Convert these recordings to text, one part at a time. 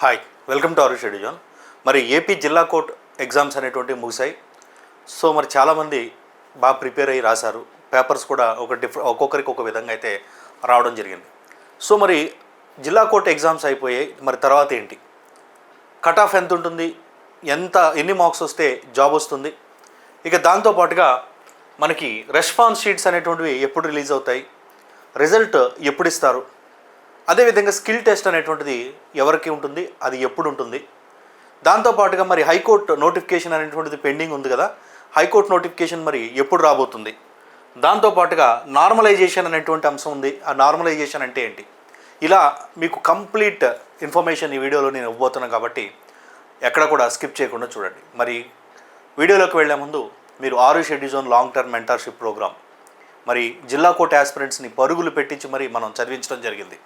Hi welcome to our షెడ్యూజన్ మరి AP జిల్లా కోర్ట్ ఎగ్జామ్స్ అనేటువంటివి ముగిశాయి. సో మరి చాలామంది బాగా ప్రిపేర్ అయ్యి రాశారు. పేపర్స్ కూడా ఒక డిఫ్ ఒక్కొక్కరికి ఒక విధంగా అయితే రావడం జరిగింది. సో మరి జిల్లా కోర్ట్ ఎగ్జామ్స్ అయిపోయాయి. మరి తర్వాత ఏంటి? కట్ ఆఫ్ ఎంత ఉంటుంది? ఎంత ఎన్ని మార్క్స్ వస్తే జాబ్ వస్తుంది? ఇక దాంతోపాటుగా మనకి రెస్పాన్స్ షీట్స్ అనేటువంటివి ఎప్పుడు రిలీజ్ అవుతాయి? రిజల్ట్ ఎప్పుడు ఇస్తారు? అదేవిధంగా స్కిల్ టెస్ట్ అనేటువంటిది ఎవరికి ఉంటుంది? అది ఎప్పుడు ఉంటుంది? దాంతోపాటుగా మరి హైకోర్టు నోటిఫికేషన్ అనేటువంటిది పెండింగ్ ఉంది కదా హైకోర్టు నోటిఫికేషన్ మరి ఎప్పుడు రాబోతుంది? దాంతోపాటుగా నార్మలైజేషన్ అనేటువంటి అంశం ఉంది. ఆ నార్మలైజేషన్ అంటే ఏంటి? ఇలా మీకు కంప్లీట్ ఇన్ఫర్మేషన్ ఈ వీడియోలో నేను ఇవ్వబోతున్నాను కాబట్టి ఎక్కడ కూడా స్కిప్ చేయకుండా చూడండి. మరి వీడియోలోకి వెళ్ళే ముందు మీరు ఆరు షెడ్యూజోన్ లాంగ్ టర్మ్ మెంటర్షిప్ ప్రోగ్రామ్ మరి జిల్లా కోర్ట్ ఆస్పిరెంట్స్ని పరుగులు పెట్టించి మరి మనం చదివించడం జరిగింది.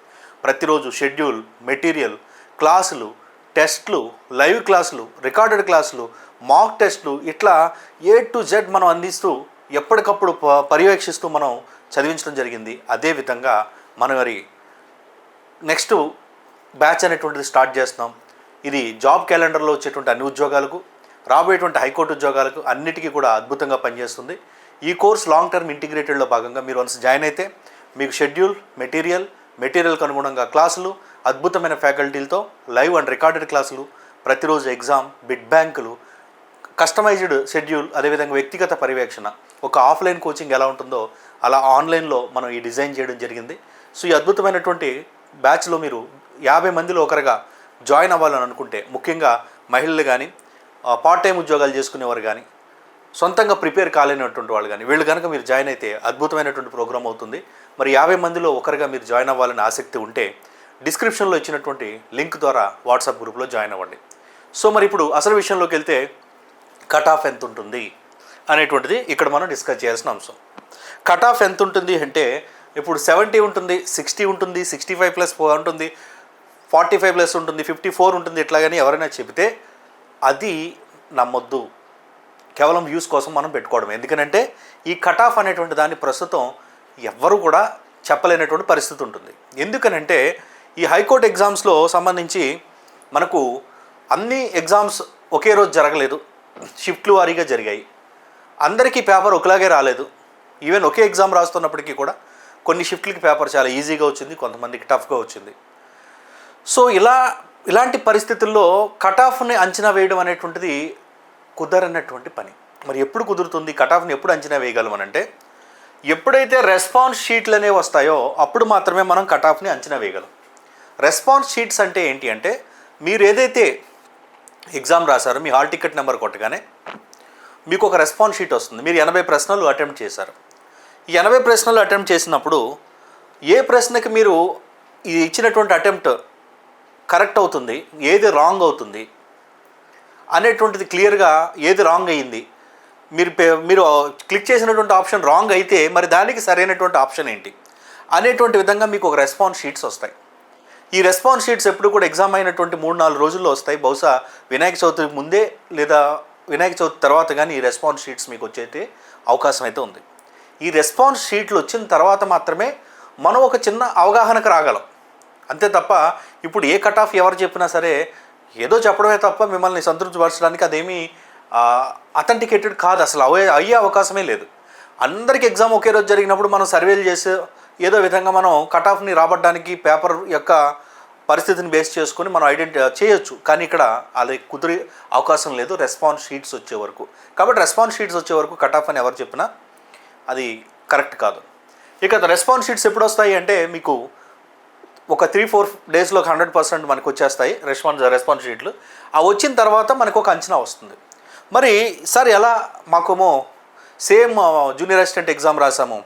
ప్రతిరోజు షెడ్యూల్ మెటీరియల్ క్లాసులు టెస్ట్లు లైవ్ క్లాసులు రికార్డెడ్ క్లాసులు మాక్ టెస్ట్లు ఇట్లా ఏ టు జెడ్ మనం అందిస్తూ ఎప్పటికప్పుడు ప- పర్యవేక్షిస్తూ మనం చదివించడం జరిగింది. అదేవిధంగా మనం మరి నెక్స్ట్ బ్యాచ్ అనేటువంటిది స్టార్ట్ చేస్తున్నాం. ఇది జాబ్ క్యాలెండర్లో వచ్చేటువంటి అన్ని ఉద్యోగాలకు రాబోయేటువంటి హైకోర్టు ఉద్యోగాలకు అన్నిటికీ కూడా అద్భుతంగా పనిచేస్తుంది. ఈ కోర్స్ లాంగ్ టర్మ్ ఇంటిగ్రేటెడ్లో భాగంగా మీరు వన్స్ జాయిన్ అయితే మీకు షెడ్యూల్ మెటీరియల్ మెటీరియల్కి అనుగుణంగా క్లాసులు అద్భుతమైన ఫ్యాకల్టీలతో లైవ్ అండ్ రికార్డెడ్ క్లాసులు ప్రతిరోజు ఎగ్జామ్ బిడ్ బ్యాంకులు కస్టమైజ్డ్ షెడ్యూల్ అదేవిధంగా వ్యక్తిగత పర్యవేక్షణ. ఒక ఆఫ్లైన్ కోచింగ్ ఎలా ఉంటుందో అలా ఆన్లైన్లో మనం ఈ డిజైన్ చేయడం జరిగింది. సో ఈ అద్భుతమైనటువంటి బ్యాచ్లో మీరు యాభై మందిలో ఒకరుగా జాయిన్ అవ్వాలని అనుకుంటే ముఖ్యంగా మహిళలు కానీ పార్ట్ టైం ఉద్యోగాలు చేసుకునేవారు కానీ సొంతంగా ప్రిపేర్ కాలేనటువంటి వాళ్ళు కానీ వీళ్ళు కనుక మీరు జాయిన్ అయితే అద్భుతమైనటువంటి ప్రోగ్రామ్ అవుతుంది. మరి యాభై మందిలో ఒకరిగా మీరు జాయిన్ అవ్వాలని ఆసక్తి ఉంటే డిస్క్రిప్షన్లో ఇచ్చినటువంటి లింక్ ద్వారా వాట్సాప్ గ్రూప్లో జాయిన్ అవ్వండి. సో మరి ఇప్పుడు అసలు విషయంలోకి వెళ్తే కట్ ఆఫ్ ఎంత ఉంటుంది అనేటువంటిది ఇక్కడ మనం డిస్కస్ చేయాల్సిన అంశం. కట్ ఆఫ్ ఎంత ఉంటుంది అంటే ఇప్పుడు సెవెంటీ ఉంటుంది సిక్స్టీ ఉంటుంది సిక్స్టీ ఫైవ్ ప్లస్ ఫోర్ ఉంటుంది ఫార్టీ ఫైవ్ ప్లస్ ఉంటుంది ఫిఫ్టీ ఫోర్ ఉంటుంది ఇట్లాగని ఎవరైనా చెబితే అది నమ్మొద్దు. కేవలం వ్యూస్ కోసం మనం పెట్టుకోవడం ఎందుకనంటే ఈ కట్ ఆఫ్ అనేటువంటి దాన్ని ప్రస్తుతం ఎవ్వరు కూడా చెప్పలేనటువంటి పరిస్థితి ఉంటుంది. ఎందుకనంటే ఈ హైకోర్టు ఎగ్జామ్స్లో సంబంధించి మనకు అన్ని ఎగ్జామ్స్ ఒకే రోజు జరగలేదు. షిఫ్ట్లు వారీగా జరిగాయి. అందరికీ పేపర్ ఒకలాగే రాలేదు. ఈవెన్ ఒకే ఎగ్జామ్ రాస్తున్నప్పటికీ కూడా కొన్ని షిఫ్ట్లకి పేపర్ చాలా ఈజీగా వచ్చింది కొంతమందికి టఫ్గా వచ్చింది. సో ఇలా ఇలాంటి పరిస్థితుల్లో కట్ ఆఫ్ని అంచనా వేయడం అనేటువంటిది కుదరనటువంటి పని. మరి ఎప్పుడు కుదురుతుంది? కట్ ఆఫ్ని ఎప్పుడు అంచనా వేయగలమనంటే ఎప్పుడైతే రెస్పాన్స్ షీట్లు అనేవి వస్తాయో అప్పుడు మాత్రమే మనం కట్ ఆఫ్ని అంచనా వేయగలం. రెస్పాన్స్ షీట్స్ అంటే ఏంటి అంటే మీరు ఏదైతే ఎగ్జామ్ రాశారో మీ హాల్ టికెట్ నెంబర్ కొట్టగానే మీకు ఒక రెస్పాన్స్ షీట్ వస్తుంది. మీరు ఎనభై ప్రశ్నలు అటెంప్ట్ చేశారు. ఈ ఎనభై ప్రశ్నలు అటెంప్ట్ చేసినప్పుడు ఏ ప్రశ్నకి మీరు ఈ ఇచ్చినటువంటి అటెంప్ట్ కరెక్ట్ అవుతుంది ఏది రాంగ్ అవుతుంది అనేటువంటిది క్లియర్గా ఏది రాంగ్ అయ్యింది మీరు పే- మీరు క్లిక్ చేసినటువంటి ఆప్షన్ రాంగ్ అయితే మరి దానికి సరైనటువంటి ఆప్షన్ ఏంటి? అనేటువంటి విధంగా మీకు ఒక రెస్పాన్స్ షీట్స్ వస్తాయి. ఈ రెస్పాన్స్ షీట్స్ ఎప్పుడు కూడా ఎగ్జామ్ అయినటువంటి మూడు నాలుగు రోజుల్లో వస్తాయి. బహుశా వినాయక చవితి ముందే లేదా వినాయక చవితి తర్వాత కానీ ఈ రెస్పాన్స్ షీట్స్ మీకు వచ్చేతే అవకాశం అయితే ఉంది. ఈ రెస్పాన్స్ షీట్లు వచ్చిన తర్వాత మాత్రమే మనం ఒక చిన్న అవగాహనకు రాగలం. అంతే తప్ప ఇప్పుడు ఏ కట్ ఆఫ్ ఎవరు చెప్పినా సరే ఏదో చెప్పడమే తప్ప మిమ్మల్ని సంతృప్తిపరచడానికి అదేమీ అథెంటికేటెడ్ కాదు అసలు అవే అయ్యే అవకాశమే లేదు. అందరికీ ఎగ్జామ్ ఒకే రోజు జరిగినప్పుడు మనం సర్వేలు చేసి ఏదో విధంగా మనం కట్ ఆఫ్ని రాబట్టడానికి పేపర్ యొక్క పరిస్థితిని బేస్ చేసుకొని మనం ఐడెంటి చేయొచ్చు. కానీ ఇక్కడ అది కుదిరే అవకాశం లేదు రెస్పాన్స్ షీట్స్ వచ్చే వరకు. కాబట్టి రెస్పాన్స్ షీట్స్ వచ్చే వరకు కట్ ఆఫ్ అని ఎవరు చెప్పినా అది కరెక్ట్ కాదు. ఇక రెస్పాన్స్ షీట్స్ ఎప్పుడు వస్తాయి అంటే మీకు ఒక త్రీ ఫోర్ డేస్లో హండ్రెడ్ పర్సెంట్ మనకు వచ్చేస్తాయి రెస్పాన్స్ రెస్పాన్స్ షీట్లు ఆ వచ్చిన తర్వాత మనకు ఒక అంచనా వస్తుంది. మరి సార్ ఎలా మాకేమో సేమ్ జూనియర్ అసిస్టెంట్ ఎగ్జామ్ రాసాము.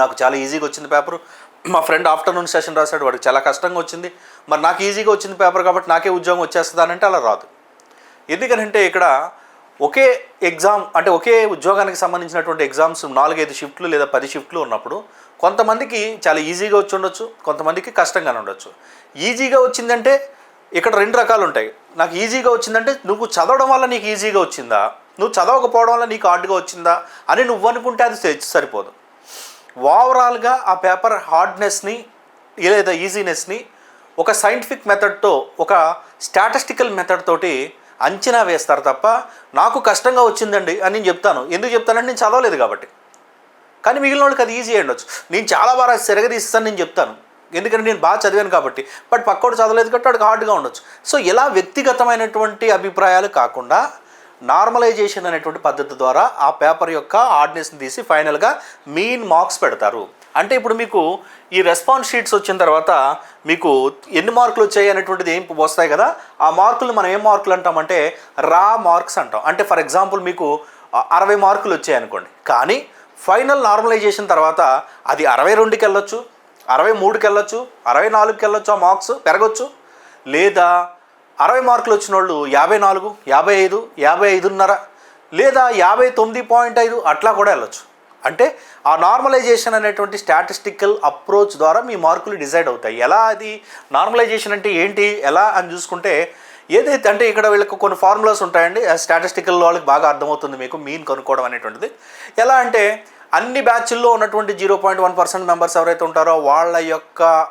నాకు చాలా ఈజీగా వచ్చింది పేపర్ మా ఫ్రెండ్ ఆఫ్టర్నూన్ సెషన్ రాశాడు వాడికి చాలా కష్టంగా వచ్చింది. మరి నాకు ఈజీగా వచ్చింది పేపర్ కాబట్టి నాకే ఉద్యోగం వచ్చేస్తుందానంటే అలా రాదు. ఎందుకనంటే ఇక్కడ ఒకే ఎగ్జామ్ అంటే ఒకే ఉద్యోగానికి సంబంధించినటువంటి ఎగ్జామ్స్ నాలుగైదు షిఫ్ట్లు లేదా పది షిఫ్ట్లు ఉన్నప్పుడు కొంతమందికి చాలా ఈజీగా వచ్చి ఉండొచ్చు కొంతమందికి కష్టంగానే ఉండొచ్చు. ఈజీగా వచ్చిందంటే ఇక్కడ రెండు రకాలు ఉంటాయి నాకు ఈజీగా వచ్చిందంటే నువ్వు చదవడం వల్ల నీకు ఈజీగా వచ్చిందా? నువ్వు చదవకపోవడం వల్ల నీకు హార్డ్గా వచ్చిందా? అని నువ్వు అనుకుంటే అది సరిపోదు. ఓవరాల్గా ఆ పేపర్ హార్డ్నెస్ని లేదా ఈజీనెస్ని ఒక సైంటిఫిక్ మెథడ్తో ఒక స్టాటిస్టికల్ మెథడ్ తోటి అంచనా వేస్తారు తప్ప నాకు కష్టంగా వచ్చిందండి అని నేను చెప్తాను. ఎందుకు చెప్తానంటే నేను చదవలేదు కాబట్టి. కానీ మిగిలిన వాళ్ళకి అది ఈజీ అయ్యండొచ్చు. నేను చాలా బాగా సెరగదీస్తాను నేను చెప్తాను. ఎందుకంటే నేను బాగా చదివాను కాబట్టి. బట్ పక్కోడు చదవలేదు కాబట్టి వాడికి హార్డ్గా ఉండొచ్చు. సో ఇలా వ్యక్తిగతమైనటువంటి అభిప్రాయాలు కాకుండా నార్మలైజేషన్ అనేటువంటి పద్ధతి ద్వారా ఆ పేపర్ యొక్క హార్డ్నెస్ని తీసి ఫైనల్గా మీన్ మార్క్స్ పెడతారు. అంటే ఇప్పుడు మీకు ఈ రెస్పాన్స్ షీట్స్ వచ్చిన తర్వాత మీకు ఎన్ని మార్కులు వచ్చాయి అనేటువంటిది ఏం వస్తాయి కదా? ఆ మార్కులు మనం ఏం మార్కులు అంటామంటే రా మార్క్స్ అంటాం. అంటే ఫర్ ఎగ్జాంపుల్ మీకు అరవై మార్కులు వచ్చాయి అనుకోండి. కానీ ఫైనల్ నార్మలైజేషన్ తర్వాత అది అరవై రెండుకి వెళ్ళొచ్చు. అరవై మూడుకి వెళ్ళొచ్చు అరవై నాలుగుకి వెళ్ళొచ్చు ఆ మార్క్స్ పెరగచ్చు. లేదా అరవై మార్కులు వచ్చిన వాళ్ళు యాభై నాలుగు యాభై ఐదు యాభై ఐదున్నర లేదా యాభై తొమ్మిది పాయింట్ ఐదు అట్లా కూడా వెళ్ళొచ్చు. అంటే ఆ నార్మలైజేషన్ అనేటువంటి స్టాటిస్టికల్ అప్రోచ్ ద్వారా మీ మార్కులు డిసైడ్ అవుతాయి. ఎలా అది నార్మలైజేషన్ అంటే ఏంటి ఎలా అని చూసుకుంటే ఏదైతే అంటే ఇక్కడ వీళ్ళకి కొన్ని ఫార్ములాస్ ఉంటాయండి స్టాటిస్టికల్ వాళ్ళకి బాగా అర్థమవుతుంది మీకు మీన్ కనుక్కోవడం అనేటువంటిది. ఎలా అంటే అన్ని బ్యాచ్ల్లో ఉన్నటువంటి zero point one percent members ఎవరైతే ఉంటారో వాళ్ళ యొక్క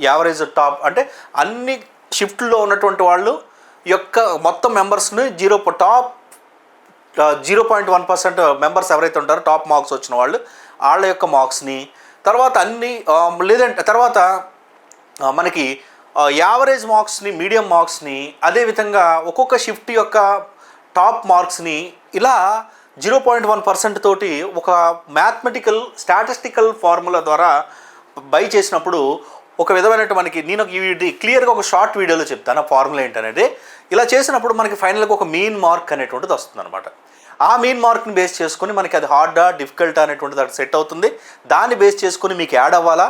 యావరేజ్ టాప్ అంటే అన్ని షిఫ్ట్లో ఉన్నటువంటి వాళ్ళు యొక్క మొత్తం మెంబర్స్ని zero top zero point one percent members ఎవరైతే ఉంటారో టాప్ మార్క్స్ వచ్చిన వాళ్ళు వాళ్ళ యొక్క మార్క్స్ని. తర్వాత అన్ని లేదంటే తర్వాత మనకి యావరేజ్ మార్క్స్ని మీడియం మార్క్స్ని అదేవిధంగా ఒక్కొక్క షిఫ్ట్ యొక్క టాప్ మార్క్స్ని ఇలా జీరో పాయింట్ వన్ పర్సెంట్ తోటి ఒక మ్యాథమెటికల్ స్టాటిస్టికల్ ఫార్ములా ద్వారా బై చేసినప్పుడు ఒక విధమైనటువంటి మనకి నేను ఒక ఇది క్లియర్గా ఒక షార్ట్ వీడియోలో చెప్తాను ఆ ఫార్ములా ఏంటనేది. ఇలా చేసినప్పుడు మనకి ఫైనల్గా ఒక మీన్ మార్క్ అనేటువంటిది వస్తుంది అనమాట ఆ మీన్ మార్క్ని బేస్ చేసుకొని మనకి అది హార్డా డిఫికల్ట్ అనేటువంటిది అక్కడ సెట్ అవుతుంది. దాన్ని బేస్ చేసుకుని మీకు యాడ్ అవ్వాలా?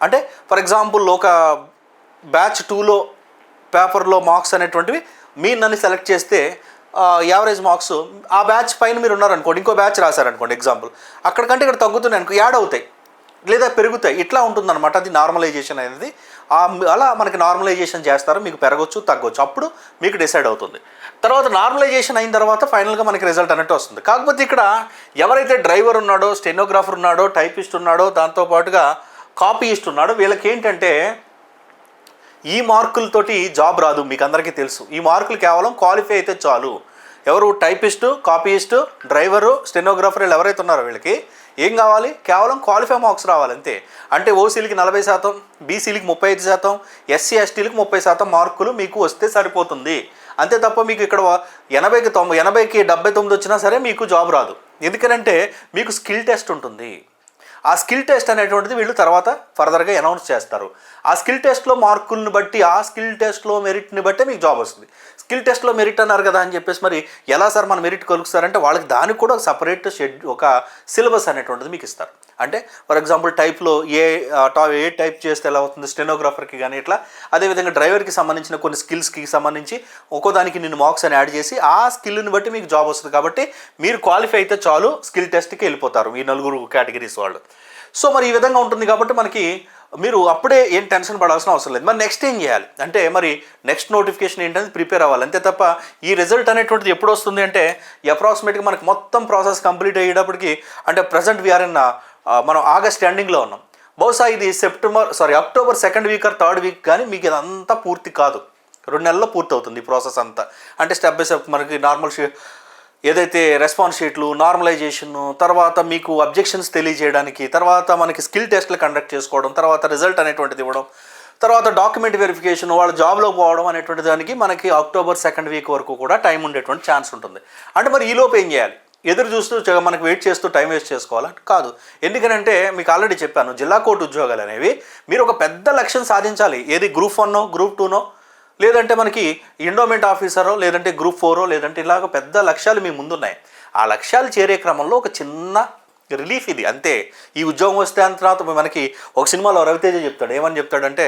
అంటే ఫర్ ఎగ్జాంపుల్ ఒక బ్యాచ్ టూలో పేపర్లో మార్క్స్ అనేటువంటివి మీన్ అని సెలెక్ట్ చేస్తే యావరేజ్ మార్క్స్ ఆ బ్యాచ్ పైన మీరు ఉన్నారనుకోండి ఇంకో బ్యాచ్ రాశారనుకోండి ఎగ్జాంపుల్ అక్కడికంటే ఇక్కడ తగ్గుతున్నాయి అనుకో యాడ్ అవుతాయి. లేదా పెరుగుతాయి. ఇట్లా ఉంటుందన్నమాట అది నార్మలైజేషన్ అనేది. అలా మనకి నార్మలైజేషన్ చేస్తారు మీకు పెరగొచ్చు తగ్గొచ్చు. అప్పుడు మీకు డిసైడ్ అవుతుంది. తర్వాత నార్మలైజేషన్ అయిన తర్వాత ఫైనల్గా మనకి రిజల్ట్ అన్నట్టు వస్తుంది. కాకపోతే ఇక్కడ ఎవరైతే డ్రైవర్ ఉన్నాడో స్టెనోగ్రాఫర్ ఉన్నాడో టైపిస్ట్ ఉన్నాడో దాంతోపాటుగా కాపీయిస్ట్ ఉన్నాడో వీళ్ళకి ఏంటంటే ఈ మార్కులతోటి జాబ్ రాదు మీకు అందరికీ తెలుసు. ఈ మార్కులు కేవలం క్వాలిఫై అయితే చాలు. ఎవరు టైపిస్టు కాపీయిస్టు డ్రైవరు స్టెనోగ్రాఫర్ వీళ్ళు ఎవరైతే ఉన్నారో వీళ్ళకి ఏం కావాలి? కేవలం క్వాలిఫై మార్క్స్ రావాలి అంతే. అంటే ఓసీలకి నలభై శాతం బీసీలకి ముప్పై ఐదు శాతం ఎస్సీ ఎస్టీలకి ముప్పై శాతం మార్కులు మీకు వస్తే సరిపోతుంది. అంతే తప్ప మీకు ఇక్కడ ఎనభైకి తొంభై ఎనభైకి డెబ్బై తొమ్మిది వచ్చినా సరే మీకు జాబ్ రాదు. ఎందుకనంటే మీకు స్కిల్ టెస్ట్ ఉంటుంది. ఆ స్కిల్ టెస్ట్ అనేటువంటిది వీళ్ళు తర్వాత ఫర్దర్గా అనౌన్స్ చేస్తారు. ఆ స్కిల్ టెస్ట్లో మార్కులను బట్టి ఆ స్కిల్ టెస్ట్లో మెరిట్ని బట్టే మీకు జాబ్ వస్తుంది. స్కిల్ టెస్ట్లో మెరిట్ అన్నారు కదా అని చెప్పేసి మరి ఎలా సార్ మన మెరిట్ కొలుస్తారంటే వాళ్ళకి దానికి కూడా ఒక సపరేట్ షెడ్ ఒక సిలబస్ అనేటువంటిది మీకు ఇస్తారు. అంటే ఫర్ ఎగ్జాంపుల్ టైప్లో ఏ టా- ఏ టైప్ చేస్తే ఎలా అవుతుంది స్టెనోగ్రాఫర్కి కానీ ఇట్లా అదేవిధంగా డ్రైవర్కి సంబంధించిన కొన్ని స్కిల్స్కి సంబంధించి ఒక్కో దానికి నేను మార్క్స్ అని యాడ్ చేసి ఆ స్కిల్ని బట్టి మీకు జాబ్ వస్తుంది కాబట్టి మీరు క్వాలిఫై అయితే చాలు స్కిల్ టెస్ట్కి వెళ్ళిపోతారు ఈ నలుగురు కేటగిరీస్ వాళ్ళు. సో మరి ఈ విధంగా ఉంటుంది కాబట్టి మనకి మీరు అప్పుడే ఏం టెన్షన్ పడాల్సిన అవసరం లేదు. మరి నెక్స్ట్ ఏం చేయాలి? అంటే మరి నెక్స్ట్ నోటిఫికేషన్ ఏంటనేది ప్రిపేర్ అవ్వాలి. అంతే తప్ప ఈ రిజల్ట్ అనేటువంటిది ఎప్పుడు వస్తుంది అంటే అప్రాక్సిమేట్గా మనకి మొత్తం ప్రాసెస్ కంప్లీట్ అయ్యేటప్పటికి అంటే ప్రజెంట్ వీఆర్ ఇన్ మనం ఆగస్ట్ ఎండింగ్లో ఉన్నాం. బహుశా ఇది September sorry October second week or third week కానీ మీకు ఇదంతా పూర్తి కాదు. రెండు నెలల్లో పూర్తవుతుంది ఈ ప్రాసెస్ అంతా. అంటే స్టెప్ బై స్టెప్ మనకి నార్మల్ ఏదైతే రెస్పాన్స్ షీట్లు నార్మలైజేషన్ తర్వాత మీకు అబ్జెక్షన్స్ తెలియజేయడానికి తర్వాత మనకి స్కిల్ టెస్ట్లు కండక్ట్ చేసుకోవడం తర్వాత రిజల్ట్ అనేటువంటిది ఇవ్వడం తర్వాత డాక్యుమెంట్ వెరిఫికేషన్ వాళ్ళ జాబ్లో పోవడం అనేటువంటి దానికి మనకి అక్టోబర్ సెకండ్ వీక్ వరకు కూడా టైం ఉండేటువంటి ఛాన్స్ ఉంటుంది. అంటే మరి ఈలోపు ఏం చేయాలి? ఎదురు చూస్తూ మనకు వెయిట్ చేస్తూ టైం వేస్ట్ చేసుకోవాలా? కాదు. ఎందుకనంటే మీకు ఆల్రెడీ చెప్పాను జిల్లా కోర్టు ఉద్యోగాలు అనేవి మీరు ఒక పెద్ద లక్ష్యం సాధించాలి. ఏది గ్రూప్ వన్నో గ్రూప్ టూనో లేదంటే మనకి ఎండోమెంట్ ఆఫీసరో లేదంటే గ్రూప్ ఫోరో లేదంటే ఇలాగ పెద్ద లక్ష్యాలు మీ ముందున్నాయి. ఆ లక్ష్యాలు చేరే క్రమంలో ఒక చిన్న రిలీఫ్ ఇది. అంతే. ఈ ఉద్యోగం వస్తే అంత తర్వాత మనకి ఒక సినిమాలో రవితేజ చెప్తాడు. ఏమని చెప్తాడంటే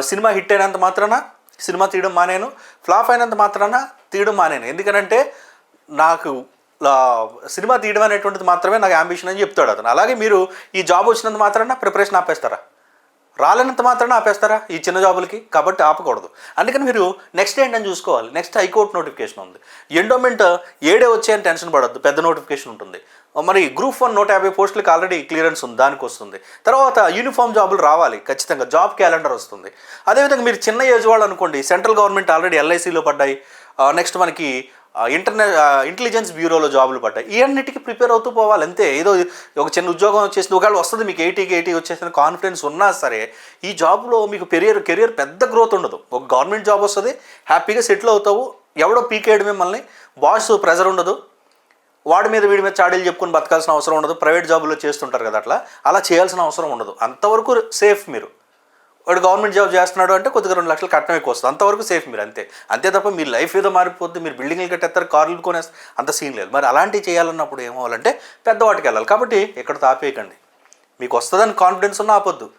సినిమా హిట్ అయినంత మాత్రాన సినిమా తీయడం మానేను. ఫ్లాప్ అయినంత మాత్రాన తీయడం మానేను. ఎందుకనంటే నాకు సినిమా తీయడం అనేటువంటిది మాత్రమే నాకు అంబిషన్ అని చెప్తాడు అతను. అలాగే మీరు ఈ జాబ్ వచ్చినంత మాత్రాన ప్రిపరేషన్ ఆపేస్తారా? రాలేనంత మాత్రాన ఆపేస్తారా? ఈ చిన్న జాబులకి? కాబట్టి ఆపకూడదు. అందుకని మీరు నెక్స్ట్ ఏంటని చూసుకోవాలి. నెక్స్ట్ హైకోర్టు నోటిఫికేషన్ ఉంది. ఎండోమెంట్ ఏడే వచ్చాయని టెన్షన్ పడద్దు. పెద్ద నోటిఫికేషన్ ఉంటుంది. మరి గ్రూప్ వన్ నూట యాభై పోస్టులకు ఆల్రెడీ క్లియరెన్స్ ఉంది. దానికి వస్తుంది. తర్వాత యూనిఫామ్ జాబులు రావాలి. ఖచ్చితంగా జాబ్ క్యాలెండర్ వస్తుంది. అదేవిధంగా మీరు చిన్న ఏజ్ వాళ్ళు అనుకోండి సెంట్రల్ గవర్నమెంట్ ఆల్రెడీ ఎల్ఐసిలో పడ్డాయి. నెక్స్ట్ మనకి ఇంటర్నె ఇంటెలిజెన్స్ బ్యూరోలో జాబులు పడ్డాయి. ఇవన్నిటికీ ప్రిపేర్ అవుతూ పోవాలి అంతే. ఏదో ఒక చిన్న ఉద్యోగం వచ్చేసింది ఒకవేళ వస్తుంది మీకు ఎయిటీకి ఎయిటీ వచ్చేసిన కాన్ఫిడెన్స్ ఉన్నా సరే ఈ జాబ్లో మీకు కెరియర్ కెరియర్ పెద్ద గ్రోత్ ఉండదు. ఒక గవర్నమెంట్ జాబ్ వస్తుంది హ్యాపీగా సెటిల్ అవుతావు. ఎవడో పీకేయడం మిమ్మల్ని బాస్ ప్రెజర్ ఉండదు. వాడి మీద వీడి మీద చాడీలు చెప్పుకొని బతకాల్సిన అవసరం ఉండదు. ప్రైవేట్ జాబుల్లో చేస్తుంటారు కదా అట్లా. అలా చేయాల్సిన అవసరం ఉండదు. అంతవరకు సేఫ్ మీరు. వాడు గవర్నమెంట్ జాబ్ చేస్తున్నాడు అంటే కొద్దిగా రెండు లక్షలు కట్నం ఎక్కువ వస్తుంది. అంతవరకు సేఫ్ మీరు అంతే. అంతే తప్ప మీ లైఫ్ ఏదో మారిపోద్ది మీరు బిల్డింగ్లు కట్టేస్తారు కార్లు కొనేస్తారు అంత సీన్ లేదు. మరి అలాంటివి చేయాలన్నప్పుడు ఏమవ్వాలంటే పెద్దవాటికి వెళ్ళాలి. కాబట్టి ఇక్కడ తాపేయకండి. మీకు వస్తుందని కాన్ఫిడెన్స్ ఉన్న ఆపొద్దు.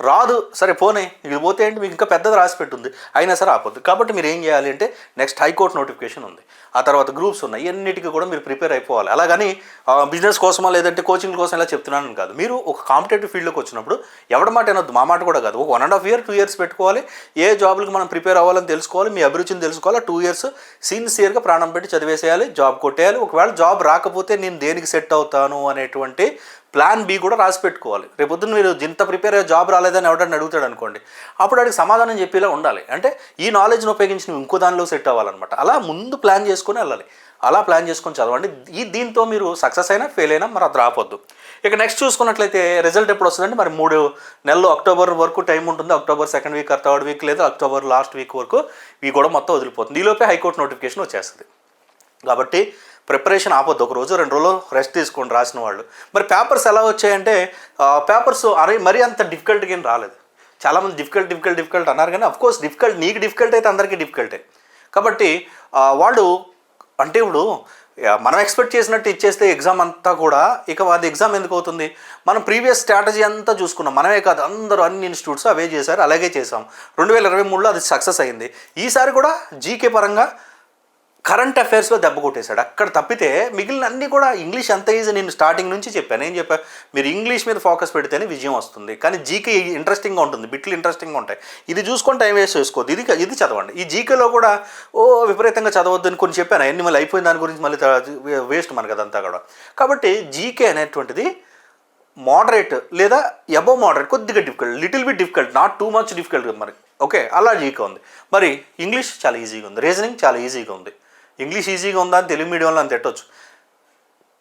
రాదు సరే పోనే ఇది పోతే ఏంటి? మీకు ఇంకా పెద్దది రాసి పెట్టుంది. అయినా సరే ఆపొద్దు. కాబట్టి మీరు ఏం చేయాలి అంటే నెక్స్ట్ హైకోర్టు నోటిఫికేషన్ ఉంది. ఆ తర్వాత గ్రూప్స్ ఉన్నాయి. ఇవన్నిటికీ కూడా మీరు ప్రిపేర్ అయిపోవాలి. అలాగని బిజినెస్ కోసమా లేదంటే కోచింగ్ కోసం ఇలా చెప్తున్నాను కాదు. మీరు ఒక కాంపిటేటివ్ ఫీల్డ్లోకి వచ్చినప్పుడు ఎవడ మాట అనొద్దు మా మాట కూడా కాదు. ఒక one and half year two years పెట్టుకోవాలి. ఏ జాబ్లకు మనం ప్రిపేర్ అవ్వాలని తెలుసుకోవాలి మీ అభిరుచిని తెలుసుకోవాలి టూ ఇయర్స్ సిన్సియర్గా ప్రాణం పెట్టి చదివేసేయాలి జాబ్ కొట్టేయాలి. ఒకవేళ జాబ్ రాకపోతే నేను దేనికి సెట్ అవుతాను అనేటువంటి ప్లాన్ బి కూడా రాసి పెట్టుకోవాలి. రేపొద్దున మీరు ఇంత ప్రిపేర్ అయ్యే జాబ్ రాలేదని ఎవడని అడుగుతాడు అనుకోండి అప్పుడు వాడికి సమాధానం చెప్పేలా ఉండాలి. అంటే ఈ నాలెడ్జ్ని ఉపయోగించి నువ్వు ఇంకో దానిలో సెట్ అవ్వాలన్నమాట. అలా ముందు ప్లాన్ చేసుకుని వెళ్ళాలి. అలా ప్లాన్ చేసుకొని చదవండి. ఈ దీంతో మీరు సక్సెస్ అయినా ఫెయిల్ అయినా మరి అది రాపొద్దు. ఇక నెక్స్ట్ చూసుకున్నట్లయితే రిజల్ట్ ఎప్పుడు వస్తుందంటే మరి మూడు నెలలు అక్టోబర్ వరకు టైం ఉంటుంది. October second week third week లేదా. అక్టోబర్ లాస్ట్ వీక్ వరకు ఇవి కూడా మొత్తం వదిలిపోతుంది. ఈలోపే హైకోర్టు నోటిఫికేషన్ వచ్చేస్తుంది. కాబట్టి ప్రిపరేషన్ ఆపొద్దు. ఒక రోజు రెండు రోజులు రెస్ట్ తీసుకోండి రాసిన వాళ్ళు. మరి పేపర్స్ ఎలా వచ్చాయంటే పేపర్స్ అరే మరీ అంత డిఫికల్ట్గా ఏం రాలేదు. చాలామంది డిఫికల్ట్ డిఫికల్ట్ డిఫికల్ట్ అన్నారు కానీ అఫ్కోర్స్ డిఫికల్ట్ నీకు డిఫికల్ట్ అయితే అందరికీ డిఫికల్టే కాబట్టి వాళ్ళు అంటే ఇప్పుడు మనం ఎక్స్పెక్ట్ చేసినట్టు ఇచ్చేస్తే ఎగ్జామ్ అంతా కూడా ఇక అది ఎగ్జామ్ ఎందుకు అవుతుంది? మనం ప్రీవియస్ స్ట్రాటజీ అంతా చూసుకున్నాం. మనమే కాదు అందరూ అన్ని ఇన్స్టిట్యూట్స్ అవే చేశారు అలాగే చేసాం రెండు వేల ఇరవై మూడులో అది సక్సెస్ అయింది. ఈసారి కూడా జీకే పరంగా కరెంట్ అఫైర్స్లో దెబ్బ కొట్టేశాడు. అక్కడ తప్పితే మిగిలిన అన్నీ కూడా ఇంగ్లీష్ అంత ఈజీ నేను స్టార్టింగ్ నుంచి చెప్పాను. ఏం చెప్పా? మీరు ఇంగ్లీష్ మీద ఫోకస్ పెడితేనే విజయం వస్తుంది. కానీ జీకే ఇంట్రెస్టింగ్గా ఉంటుంది. బిట్లు ఇంట్రెస్టింగ్గా ఉంటాయి. ఇది చూసుకొని టైం వేస్ట్ చేసుకోవద్దు. ఇది ఇది చదవండి. ఈ జీకేలో కూడా ఓ విపరీతంగా చదవద్దు అని కొన్ని చెప్పాను. అన్ని మళ్ళీ అయిపోయిన దాని గురించి మళ్ళీ వేస్ట్ మనకు అదంతా కూడా. కాబట్టి జీకే అనేటువంటిది మోడరేట్ లేదా ఎబో మోడరేట్ కొద్దిగా difficult little bit difficult not too much difficult మరి. ఓకే అలా జీకే ఉంది. మరి ఇంగ్లీష్ చాలా ఈజీగా ఉంది. రీజనింగ్ చాలా ఈజీగా ఉంది. ఇంగ్లీష్ ఈజీగా ఉందా అని తెలుగు మీడియంలో అని తిట్టవచ్చు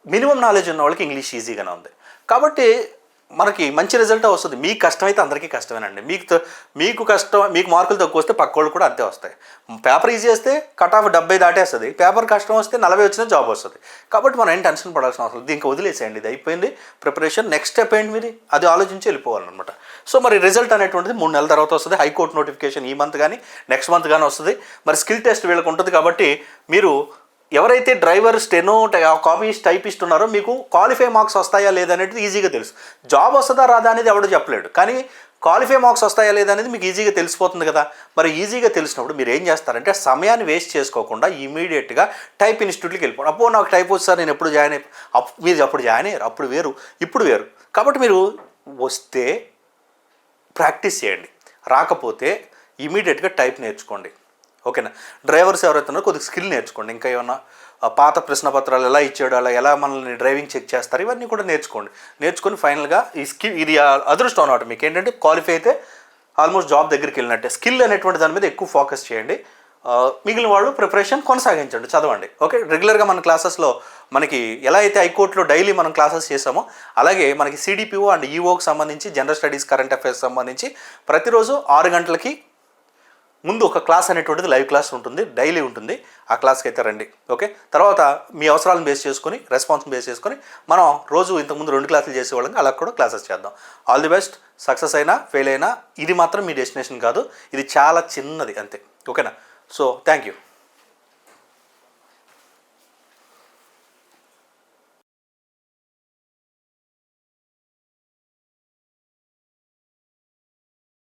మినిమం నాలెడ్జ్ ఉన్న వాళ్ళకి ఇంగ్లీష్ ఈజీగానే ఉంది. కాబట్టి మనకి మంచి రిజల్టే వస్తుంది. మీకు కష్టమైతే అందరికీ కష్టమేనండి. మీకు మీకు కష్టం మీకు మార్కులు తక్కువ వస్తే పక్క వాళ్ళు కూడా అంతే వస్తాయి. పేపర్ ఈజీ వస్తే కట్ ఆఫ్ డెబ్బై దాటేస్తుంది. పేపర్ కష్టం వస్తే నలభై వచ్చిన జాబ్ వస్తుంది. కాబట్టి మనం ఏం టెన్షన్ పడాల్సిన అవసరం లేదు. దీనికి వదిలేసేయండి. ఇది అయిపోయింది. ప్రిపరేషన్ నెక్స్ట్ స్టెప్ ఏంటి మీది? అది ఆలోచించి వెళ్ళిపోవాలన్నమాట. సో మరి రిజల్ట్ అనేటువంటిది మూడు నెలల తర్వాత వస్తుంది. హైకోర్టు నోటిఫికేషన్ ఈ మంత్ కానీ నెక్స్ట్ మంత్ కానీ వస్తుంది. మరి స్కిల్ టెస్ట్ వీళ్ళకి ఉంటుంది కాబట్టి మీరు ఎవరైతే డ్రైవర్ స్టెనో కాపీస్ టైపిస్ట్ ఉన్నారో మీకు క్వాలిఫై మార్క్స్ వస్తాయా లేదా అనేది ఈజీగా తెలుసు. జాబ్ వస్తుందా రాదా అనేది ఎవడో చెప్పలేడు. కానీ క్వాలిఫై మార్క్స్ వస్తాయా లేదా అనేది మీకు ఈజీగా తెలిసిపోతుంది కదా. మరి ఈజీగా తెలిసినప్పుడు మీరు ఏం చేస్తారంటే సమయాన్ని వేస్ట్ చేసుకోకుండా ఇమీడియట్గా టైప్ ఇన్స్టిట్యూట్కి వెళ్ళిపోండి. అప్పుడు నాకు టైప్ వచ్చి సార్ నేను ఎప్పుడు జాయిన్ అయ్యి అప్పుడు మీరు అప్పుడు జాయిన్ అయ్యారు అప్పుడు వేరు ఇప్పుడు వేరు. కాబట్టి మీరు వస్తే ప్రాక్టీస్ చేయండి. రాకపోతే ఇమీడియట్గా టైప్ నేర్చుకోండి. ఓకేనా. డ్రైవర్స్ ఎవరైతే ఉన్నారో కొద్దిగా స్కిల్ నేర్చుకోండి. ఇంకా ఏమన్నా పాత ప్రశ్న పత్రాలు ఎలా ఇచ్చాడు అలా ఎలా మనల్ని డ్రైవింగ్ చెక్ చేస్తారు ఇవన్నీ కూడా నేర్చుకోండి. నేర్చుకొని ఫైనల్గా ఈ స్కిల్ ఇది ఆ అదృష్టం అనమాట మీకు. ఏంటంటే క్వాలిఫై అయితే ఆల్మోస్ట్ జాబ్ దగ్గరికి వెళ్ళినట్టే. స్కిల్ అనేటువంటి దాని మీద ఎక్కువ ఫోకస్ చేయండి. మిగిలిన వాళ్ళు ప్రిపరేషన్ కొనసాగించండి చదవండి. ఓకే రెగ్యులర్గా మన క్లాసెస్లో మనకి ఎలా అయితే హైకోర్టులో డైలీ మనం క్లాసెస్ చేసామో అలాగే మనకి సిడిపిఓ అండ్ ఈఓకి సంబంధించి జనరల్ స్టడీస్ కరెంట్ అఫైర్స్ సంబంధించి ప్రతిరోజు ఆరు గంటలకి ముందు ఒక క్లాస్ అనేటువంటిది లైవ్ క్లాస్ ఉంటుంది డైలీ ఉంటుంది. ఆ క్లాస్కి అయితే రండి. ఓకే? తర్వాత మీ అవసరాలను బేస్ చేసుకొని రెస్పాన్స్ బేస్ చేసుకొని మనం రోజు ఇంతకుముందు రెండు క్లాసులు చేసేవాళ్ళం అలా కూడా క్లాసెస్ చేద్దాం. All the best. సక్సెస్ అయినా ఫెయిల్ అయినా ఇది మాత్రం మీ డెస్టినేషన్ కాదు. ఇది చాలా చిన్నది అంతే. ఓకేనా? So thank you